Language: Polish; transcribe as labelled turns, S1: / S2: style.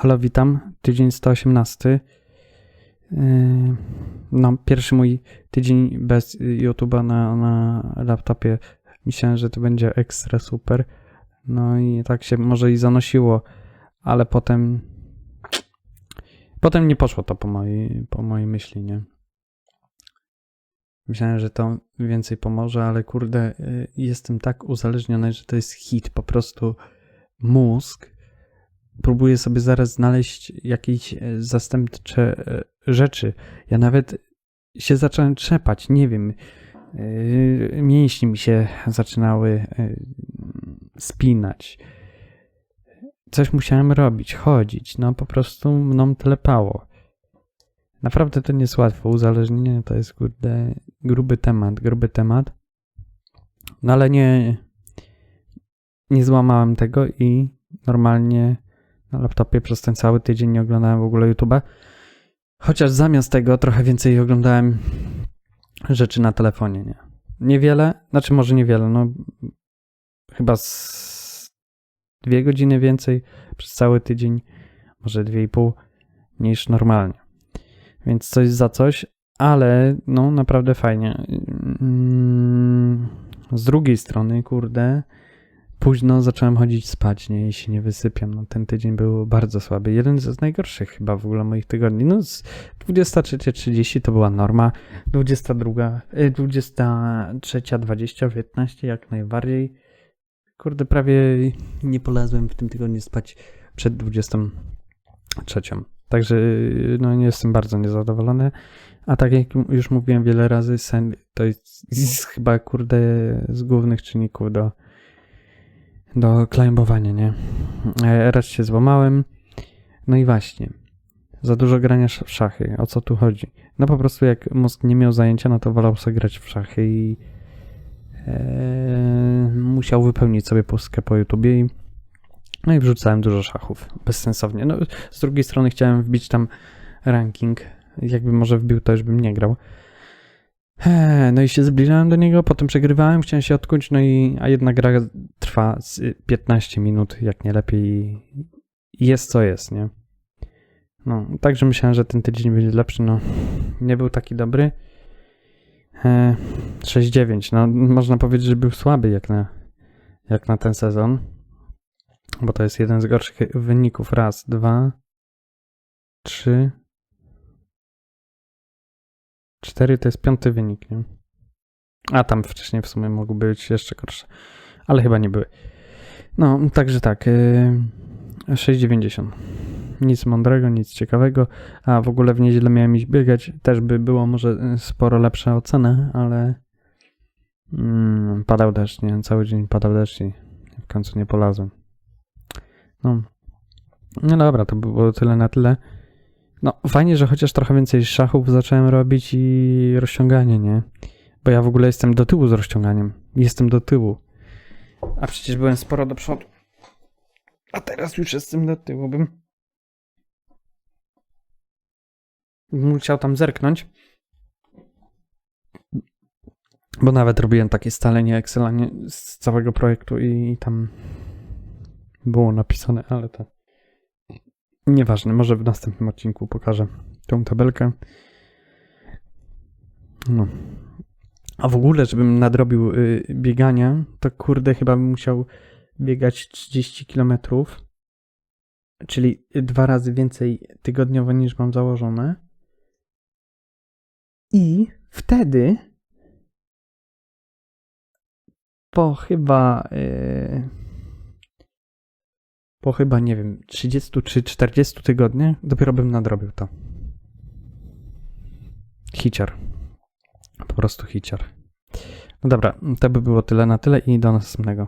S1: Halo, witam. Tydzień 118. Yy, No, pierwszy mój tydzień bez YouTube'a na, na laptopie. Myślałem, że to będzie ekstra super. No i tak się może i zanosiło, ale potem. Potem nie poszło to po mojej, po mojej myśli, nie? Myślałem, że to więcej pomoże, ale kurde, yy, jestem tak uzależniony, że to jest hit. Po prostu mózg próbuję sobie zaraz znaleźć jakieś e, zastępcze e, rzeczy. Ja nawet się zacząłem trzepać, nie wiem. e, Mięśnie mi się zaczynały spinać. Coś musiałem robić, chodzić. No po prostu mną telepało. Naprawdę to nie jest łatwo. Uzależnienie to jest kurde gruby temat, gruby temat. No ale nie nie złamałem tego i normalnie na laptopie przez ten cały tydzień nie oglądałem w ogóle YouTube'a. Chociaż zamiast tego trochę więcej oglądałem rzeczy na telefonie, nie? Niewiele, znaczy może niewiele, no chyba z dwie godziny więcej przez cały tydzień, może dwie i pół niż normalnie. Więc coś za coś, ale no naprawdę fajnie. Mm, Z drugiej strony, kurde, późno zacząłem chodzić spać, nie, i się nie wysypiam. No, ten tydzień był bardzo słaby. Jeden z najgorszych chyba w ogóle moich tygodni. No, z 23.30 to była norma, 22, y, 23.20, 15 jak najbardziej. Kurde, prawie nie polazłem w tym tygodniu spać przed 23. Także y, no, nie jestem bardzo niezadowolony. A tak jak już mówiłem wiele razy, sen to jest, jest chyba, kurde, z głównych czynników do do klimbowania, nie? E, Raz się złamałem. No i właśnie. Za dużo grania w szachy. O co tu chodzi? No po prostu jak mózg nie miał zajęcia, no to wolał sobie grać w szachy i e, musiał wypełnić sobie pustkę po YouTubie i no i wrzucałem dużo szachów. Bezsensownie. No z drugiej strony chciałem wbić tam ranking. Jakby może wbił, to już bym nie grał. No i się zbliżałem do niego, potem przegrywałem, chciałem się odkuć, no i a jedna gra trwa z 15 minut, jak nie lepiej jest co jest, nie? No, także myślałem, że ten tydzień będzie lepszy, no nie był taki dobry. Eee, 6-9, no można powiedzieć, że był słaby jak na, jak na ten sezon, bo to jest jeden z gorszych wyników. Raz, dwa, trzy, Cztery to jest piąty wynik, nie? A tam wcześniej w sumie mogły być jeszcze gorsze, ale chyba nie były. No, także tak. Yy, 6,90. Nic mądrego, nic ciekawego. A w ogóle w niedzielę miałem iść biegać. Też by było może y, sporo lepsza ocena, ale mm, padał deszcz, nie? Cały dzień padał deszcz i w końcu nie polazłem. No. No dobra, to by było tyle na tyle. No, fajnie, że chociaż trochę więcej szachów zacząłem robić i rozciąganie, nie? Bo ja w ogóle jestem do tyłu z rozciąganiem. Jestem do tyłu. A przecież byłem sporo do przodu. A teraz już jestem do tyłu, bym. Musiał tam zerknąć. Bo nawet robiłem takie scalenie Excela z całego projektu i tam było napisane, ale to. Nieważne, może w następnym odcinku pokażę tą tabelkę. No. A w ogóle, żebym nadrobił y, biegania, to kurde, chyba bym musiał biegać 30 km, czyli dwa razy więcej tygodniowo niż mam założone. I wtedy po chyba y, po chyba, nie wiem, 30 czy 40 tygodniach dopiero bym nadrobił to. Hiciar. Po prostu hiciar. No dobra, to by było tyle na tyle i do następnego.